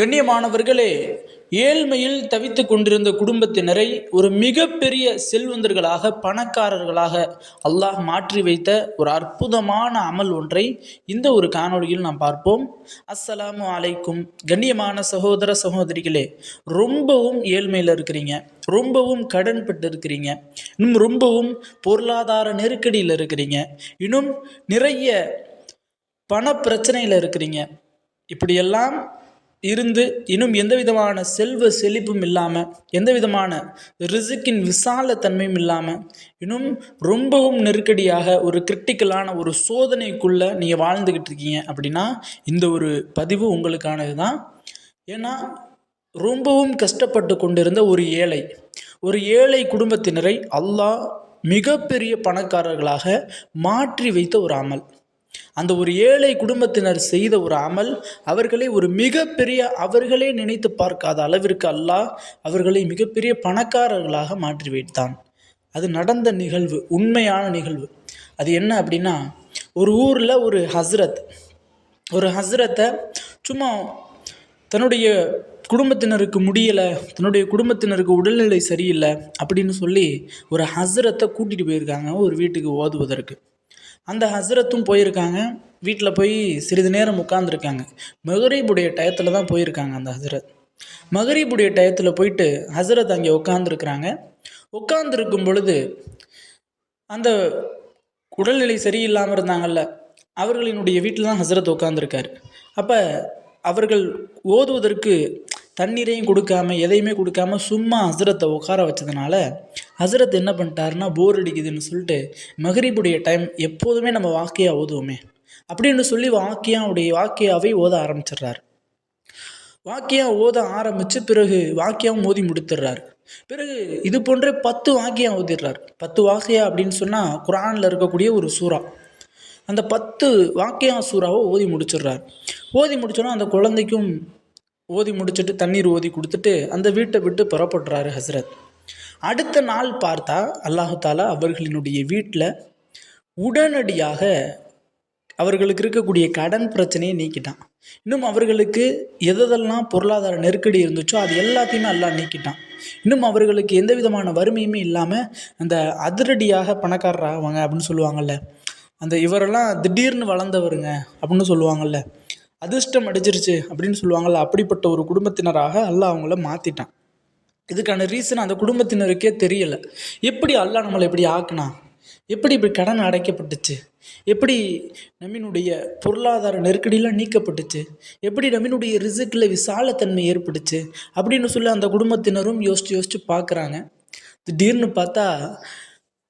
கண்ணியமானவர்களே ஏழ்மையில் தவித்து கொண்டிருந்த குடும்பத்தினரை ஒரு மிகப்பெரிய செல்வந்தர்களாக பணக்காரர்களாக அல்லாஹ் மாற்றி வைத்த ஒரு அற்புதமான அமல் ஒன்றை இந்த ஒரு காணொலியில் நாம் பார்ப்போம். அஸ்ஸலாமு அலைக்கும். கண்ணியமான சகோதர சகோதரிகளே ரொம்பவும் ஏழ்மையில் இருக்கிறீங்க. ரொம்பவும் கடன் பட்டு இருக்கிறீங்க. இன்னும் ரொம்பவும் பொருளாதார நெருக்கடியில் இருக்கிறீங்க. இன்னும் நிறைய பண பிரச்சனையில் இருக்கிறீங்க. இப்படியெல்லாம் இருந்து இன்னும் எந்த விதமான செல்வ செழிப்பும் இல்லாமல் எந்த விதமான ரிசுக்கின் விசால தன்மையும் இல்லாமல் இன்னும் ரொம்பவும் நெருக்கடியாக ஒரு கிரிட்டிக்கலான ஒரு சோதனைக்குள்ளே நீங்கள் வாழ்ந்துக்கிட்டு இருக்கீங்க அப்படின்னா இந்த ஒரு பதிவு உங்களுக்கானது தான். ஏன்னா ரொம்பவும் கஷ்டப்பட்டு கொண்டிருந்த ஒரு ஏழை ஒரு ஏழை குடும்பத்தினரை அல்லாஹ் மிகப்பெரிய பணக்காரர்களாக மாற்றி வைத்த ஒரு அமல். அந்த ஒரு ஏழை குடும்பத்தினர் செய்த ஒரு அமல் அவர்களை ஒரு மிகப்பெரிய அவர்களே நினைத்து பார்க்காத அளவிற்கு அல்லாஹ் அவர்களை மிகப்பெரிய பணக்காரர்களாக மாற்றி வைத்தான். அது நடந்த நிகழ்வு உண்மையான நிகழ்வு. அது என்ன அப்படின்னா ஒரு ஊரில் ஒரு ஹஸ்ரத் ஒரு ஹஸ்ரத்தை சும்மா தன்னுடைய குடும்பத்தினருக்கு முடியலை தன்னுடைய குடும்பத்தினருக்கு உடல்நிலை சரியில்லை அப்படின்னு சொல்லி ஒரு ஹஸ்ரத்தை கூட்டிகிட்டு போயிருக்காங்க ஒரு வீட்டுக்கு ஓதுவதற்கு. அந்த ஹஸ்ரத்தும் போயிருக்காங்க. வீட்டில் போய் சிறிது நேரம் உட்காந்துருக்காங்க மகரீபுடைய டயத்தில் தான் போயிருக்காங்க அந்த ஹஸ்ரத் மகரீபுடைய டயத்தில் போயிட்டு ஹஸ்ரத் அங்கே உட்காந்துருக்குறாங்க உட்காந்துருக்கும் பொழுது அந்த உடல்நிலை சரியில்லாமல் இருந்தாங்கல்ல அவர்களினுடைய வீட்டில் தான் ஹஸ்ரத் உட்காந்துருக்காரு அப்போ அவர்கள் ஓதுவதற்கு தண்ணீரையும் கொடுக்காம எதையுமே கொடுக்காம சும்மா ஹசரத்தை உட்கார வச்சதுனால ஹசரத் என்ன பண்ணிட்டாருன்னா போர் அடிக்குதுன்னு சொல்லிட்டு மகரிபுடைய டைம் எப்போதுமே நம்ம வாக்கியா ஓதுவோமே. அப்படின்னு சொல்லி வாக்கியாவுடைய வாக்கியாவை ஓத ஆரம்பிச்சிடுறாரு. வாக்கியா ஓத ஆரம்பித்து பிறகு வாக்கியாவும் ஓதி முடித்துடுறார். பிறகு இது போன்ற பத்து வாக்கியம் ஓதிடுறார். பத்து வாக்கியா அப்படின்னு சொன்னால் குரானில் இருக்கக்கூடிய ஒரு சூறா. அந்த பத்து வாக்கியா சூறாவை ஓதி முடிச்சிடுறார். ஓதி முடிச்சோன்னா அந்த குழந்தைக்கும் ஓதி முடிச்சுட்டு தண்ணீர் ஓதி கொடுத்துட்டு அந்த வீட்டை விட்டு புறப்படுறாரு ஹஸ்ரத் அடுத்த நாள் பார்த்தா அல்லாஹு தாலா அவர்களினுடைய வீட்டில் உடனடியாக அவர்களுக்கு இருக்கக்கூடிய கடன் பிரச்சனையை நீக்கிட்டான். இன்னும் அவர்களுக்கு எதெல்லாம் பொருளாதார நெருக்கடி இருந்துச்சோ அது எல்லாத்தையுமே அல்லாஹ் நீக்கிட்டான். இன்னும் அவர்களுக்கு எந்த விதமான வறுமையுமே இல்லாமல் அந்த அதிரடியாக பணக்காரராவாங்க அப்படின்னு சொல்லுவாங்கள்ல அந்த இவரெல்லாம் திடீர்னு வளர்ந்தவருங்க அப்படின்னு சொல்லுவாங்கள்ல அதிர்ஷ்டம் அடிச்சிருச்சு அப்படின்னு சொல்லுவாங்கள்ல அப்படிப்பட்ட ஒரு குடும்பத்தினராக அல்லாஹ் அவங்கள மாற்றிட்டான் இதுக்கான ரீசன் அந்த குடும்பத்தினருக்கே தெரியலை. எப்படி அல்லாஹ் நம்மளை எப்படி ஆக்குனா? எப்படி இப்படி கடன் அடைக்கப்பட்டுச்சு? எப்படி நம்மினுடைய பொருளாதார நெருக்கடியெலாம் நீக்கப்பட்டுச்சு? எப்படி நம்மினுடைய ரிசுக்கில் விசாலத்தன்மை ஏற்பட்டுச்சு? அப்படின்னு சொல்லி அந்த குடும்பத்தினரும் யோசித்து யோசித்து பார்க்குறாங்க திடீர்னு பார்த்தா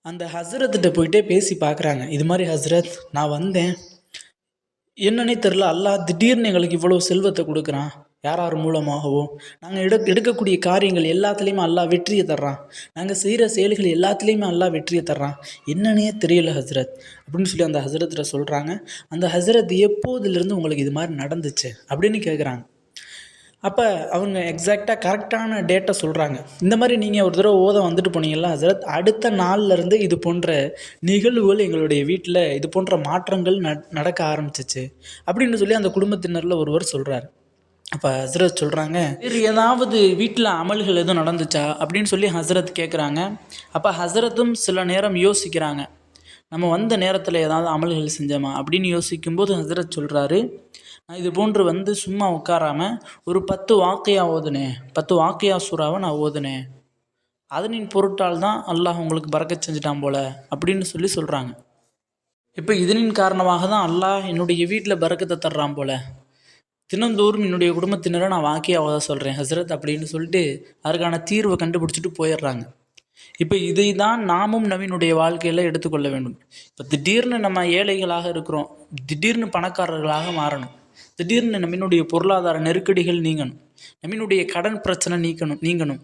அந்த ஹசரத்திட்ட போயிட்டே பேசி பார்க்குறாங்க இது மாதிரி ஹஸ்ரத் நான் வந்தேன். என்னன்னே தெரில அல்லாஹ் திடீர்னு எங்களுக்கு இவ்வளோ செல்வத்தை கொடுக்குறான். யார் யார் மூலமாகவோ. நாங்கள் எடு எடுக்கக்கூடிய காரியங்கள் எல்லாத்துலேயுமே அல்லாஹ் வெற்றியை தர்றான். நாங்கள் செய்கிற செயல்கள் எல்லாத்துலேயுமே அல்லாஹ் வெற்றியை தர்றான். என்னன்னே தெரியல ஹஸ்ரத் அப்படின்னு சொல்லி அந்த ஹஸ்ரத்தில் சொல்கிறாங்க அந்த ஹஸ்ரத் எப்போதுலேருந்து உங்களுக்கு இது மாதிரி நடந்துச்சு அப்படின்னு கேட்குறாங்க அப்போ அவங்க எக்ஸாக்டாக கரெக்டான டேட்டை சொல்கிறாங்க இந்த மாதிரி நீங்கள் ஒரு தடவை ஓத வந்துட்டு போனீங்களா ஹசரத் அடுத்த நாள்லேருந்து இது போன்ற நிகழ்வுகள் எங்களுடைய வீட்டில் இது போன்ற மாற்றங்கள் நடக்க ஆரம்பிச்சிச்சு. அப்படின்னு சொல்லி அந்த குடும்பத்தினரில் ஒருவர் சொல்கிறார் அப்போ ஹசரத் சொல்கிறாங்க வேறு ஏதாவது வீட்டில் அமல்கள் எதுவும் நடந்துச்சா? அப்படின்னு சொல்லி ஹசரத் கேட்குறாங்க அப்போ ஹசரத்தும் சில நேரம் யோசிக்கிறாங்க. நம்ம வந்த நேரத்தில் ஏதாவது அமல்கள் செஞ்சோமா? அப்படின்னு யோசிக்கும்போது ஹசரத் சொல்கிறாரு நான் இது போன்று வந்து சும்மா உட்காராம ஒரு பத்து வாக்கையா ஓதுனேன் பத்து வாக்கையா சூறாவை நான் ஓதுனேன் அதனின் பொருட்டால் தான் அல்லாஹ் உங்களுக்கு பறக்க செஞ்சுட்டான் போல அப்படின்னு சொல்லி சொல்கிறாங்க இப்போ இதனின் காரணமாக தான் அல்லாஹ் என்னுடைய வீட்டில் பறக்கத்தை தர்றான் போல. தினந்தோறும் என்னுடைய குடும்பத்தினரை நான் வாக்கியாக ஓத சொல்கிறேன் ஹசரத் அப்படின்னு சொல்லிட்டு அதற்கான தீர்வை கண்டுபிடிச்சிட்டு போயிடுறாங்க. இப்போ இதை தான் நாமும் நவீனுடைய வாழ்க்கையில் எடுத்துக்கொள்ள வேண்டும். இப்போ திடீர்னு நம்ம ஏழைகளாக இருக்கிறோம் திடீர்னு பணக்காரர்களாக மாறணும். திடீர்னு நம்மினுடைய பொருளாதார நெருக்கடிகள் நீங்கணும். நம்மினுடைய கடன் பிரச்சனை நீக்கணும் நீங்கணும்.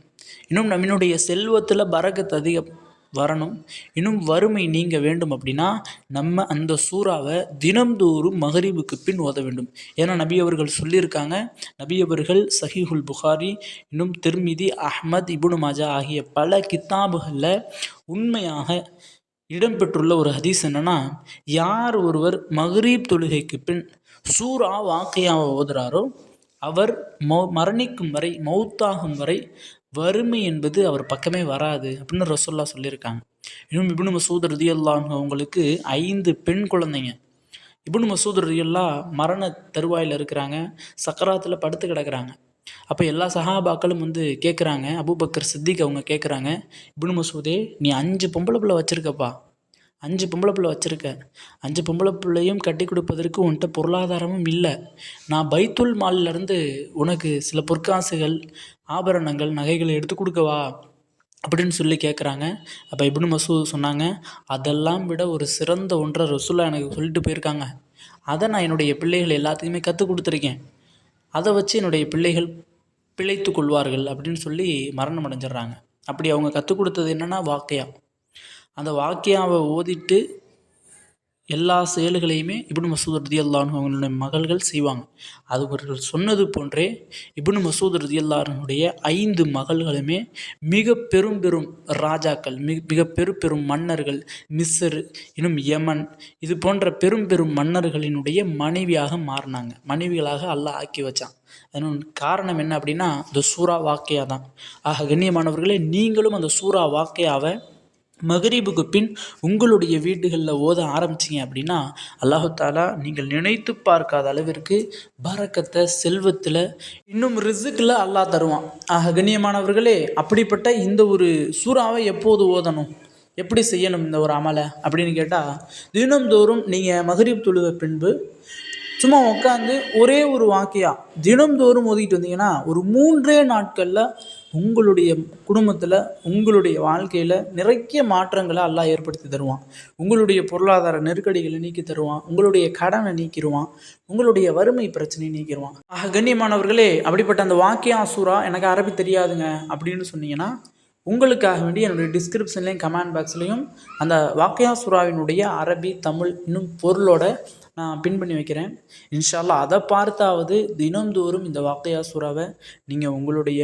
இன்னும் நம்மினுடைய செல்வத்தில் பறக்கத்து அதிகம் வரணும். இன்னும் வறுமை நீங்க வேண்டும் அப்படின்னா நம்ம அந்த சூறாவை தினம்தோறும் மகரீபுக்கு பின் ஓத வேண்டும். ஏன்னா நபி அவர்கள் சொல்லியிருக்காங்க நபி அவர்கள் சஹிஹுல் புகாரி இன்னும் திருமிதி அஹ்மத் இபுனு மாஜா ஆகிய பல கித்தாபுகளில் உண்மையாக இடம்பெற்றுள்ள ஒரு ஹதீஸ் என்னன்னா யார் ஒருவர் மகரீப் தொழுகைக்கு பின் சூரா வாக்கையாவை ஓதுறாரோ அவர் மௌ மரணிக்கும் வரை மௌத்தாகும் வரை வறுமை என்பது அவர் பக்கமே வராது அப்படின்னு ரசோல்லா சொல்லியிருக்காங்க. இன்னும் இப்னு மசூத் ரதியல்லாஹு அவங்களுக்கு ஐந்து பெண் குழந்தைங்க. இப்னு மசூத் ரதியல்லா மரண தருவாயில் இருக்கிறாங்க சக்கராத்தில் படுத்து கிடக்கிறாங்க. அப்போ எல்லா சஹாபாக்களும் வந்து கேட்குறாங்க அபுபக்கர் சித்திக் அவங்க கேட்குறாங்க இப்னு மசூதே நீ அஞ்சு பொம்பளை பிள்ளை வச்சுருக்கப்பா. அஞ்சு பொம்பளை பிள்ளை வச்சுருக்க அஞ்சு பொம்பளை பிள்ளையும் கட்டி கொடுப்பதற்கு உன்கிட்ட பொருளாதாரமும் இல்லை. நான் பைத்துல் மால்லேருந்து உனக்கு சில பொற்காசுகள் ஆபரணங்கள் நகைகளை எடுத்து கொடுக்கவா அப்படின்னு சொல்லி கேட்குறாங்க அப்போ இப்னு மசூத் சொன்னாங்க அதெல்லாம் விட ஒரு சிறந்த ஒன்றை ரசூலா எனக்கு சொல்லிட்டு போயிருக்காங்க. அதை நான் என்னுடைய பிள்ளைகள் எல்லாத்துக்குமே கற்றுக் கொடுத்துருக்கேன். அதை வச்சு என்னுடைய பிள்ளைகள் பிழைத்து கொள்வார்கள் அப்படின்னு சொல்லி மரணம் அடைஞ்சிடுறாங்க. அப்படி அவங்க கற்றுக் கொடுத்தது என்னென்னா வாக்கையா. அந்த வாக்கியாவை ஓதிட்டு எல்லா செயல்களையுமே இப்னு மசூத் ரதியல்லாஹு அவங்களுடைய மகள்கள் செய்வாங்க. அது அவர்கள் சொன்னது போன்றே இப்னு மசூத் ரதியல்லாஹுடைய ஐந்து மகள்களுமே மிக பெரும் பெரும் ராஜாக்கள் மிக மிக பெரு பெரும் மன்னர்கள் மிஸ்ர் இன்னும் யமன் இது போன்ற பெரும் பெரும் மன்னர்களினுடைய மனைவியாக மாறினாங்க. மனைவிகளாக அல்லாஹ் ஆக்கி வச்சான். அதன் காரணம் என்ன அப்படின்னா இந்த சூறா வாக்கையா தான் ஆக கண்ணியமானவர்களே நீங்களும் அந்த சூறா வாக்கையாவை மகரீபுக்கு பின் உங்களுடைய வீடுகளில் ஓத ஆரம்பிச்சிங்க அப்படின்னா அல்லாஹாலா நீங்கள் நினைத்து பார்க்காத அளவிற்கு பறக்கத்தை செல்வத்தில் இன்னும் ரிசுக்கில் அல்லாஹ் தருவான். ஆக கண்ணியமானவர்களே அப்படிப்பட்ட இந்த ஒரு சூறாவை எப்போது ஓதணும்? எப்படி செய்யணும் இந்த ஒரு அமலை? அப்படின்னு கேட்டால் தினம்தோறும் நீங்கள் மகரீப் தொழுத பின்பு சும்மா உட்காந்து ஒரே ஒரு வாக்கியா? தினம்தோறும் ஓதிக்கிட்டு வந்தீங்கன்னா ஒரு மூன்றே நாட்களில் உங்களுடைய குடும்பத்தில் உங்களுடைய வாழ்க்கையில் நிறைய மாற்றங்களை அல்லாஹ் ஏற்படுத்தி தருவான். உங்களுடைய பொருளாதார நெருக்கடிகளை நீக்கி தருவான். உங்களுடைய கடனை நீக்கிடுவான். உங்களுடைய வறுமை பிரச்சனையை நீக்கிடுவான். ஆக கண்ணியமானவர்களே அப்படிப்பட்ட அந்த வாக்கியா சூறா எனக்கு அரபி தெரியாதுங்க அப்படின்னு சொன்னீங்கன்னா உங்களுக்காக வேண்டி என்னுடைய டிஸ்கிரிப்ஷன்லேயும் கமெண்ட் பாக்ஸ்லேயும் அந்த வாக்கியா சூறாவினுடைய அரபி தமிழ் இன்னும் பொருளோட நான் பின் பண்ணி வைக்கிறேன். இன்ஷால்லா அதை பார்த்தாவது தினம்தோறும் இந்த வாக்கையா சூறாவை நீங்கள் உங்களுடைய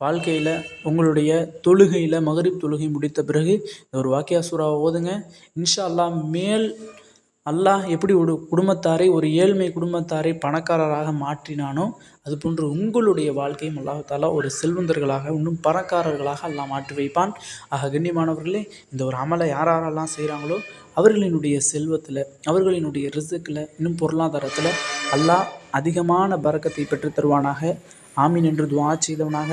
வாழ்க்கையில் உங்களுடைய தொழுகையில் மகரிப் தொழுகை முடித்த பிறகு இந்த ஒரு வாக்கியா சூறாவை ஓதுங்க. இன்ஷா மேல் அல்லாஹ் எப்படி ஒரு குடும்பத்தாரை ஒரு ஏழ்மை குடும்பத்தாரை பணக்காரராக மாற்றினானோ அதுபோன்று உங்களுடைய வாழ்க்கையும் அல்லாஹாலா ஒரு செல்வந்தர்களாக இன்னும் பணக்காரர்களாக அல்லாஹ் மாற்றி வைப்பான். ஆக கண்ணியமானவர்களே இந்த ஒரு அமலை யார் யாரெல்லாம் செய்கிறாங்களோ அவர்களினுடைய செல்வத்தில் அவர்களினுடைய ரிசுக்கில் இன்னும் பொருளாதாரத்தில் அல்லாஹ் அதிகமான பறக்கத்தை பெற்று தருவானாக. ஆமீன் என்று துவா செய்தவனாக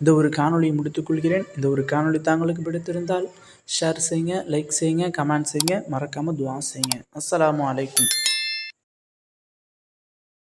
இந்த ஒரு காணொலியை முடித்துக்கொள்கிறேன் இந்த ஒரு காணொலி தாங்களுக்கு பிடித்திருந்தால் ஷேர் செய்யுங்க லைக் செய்யுங்க கமெண்ட் செய்யுங்க. மறக்காமல் துவா செய்யுங்க. அஸ்லாம் அலைக்கும்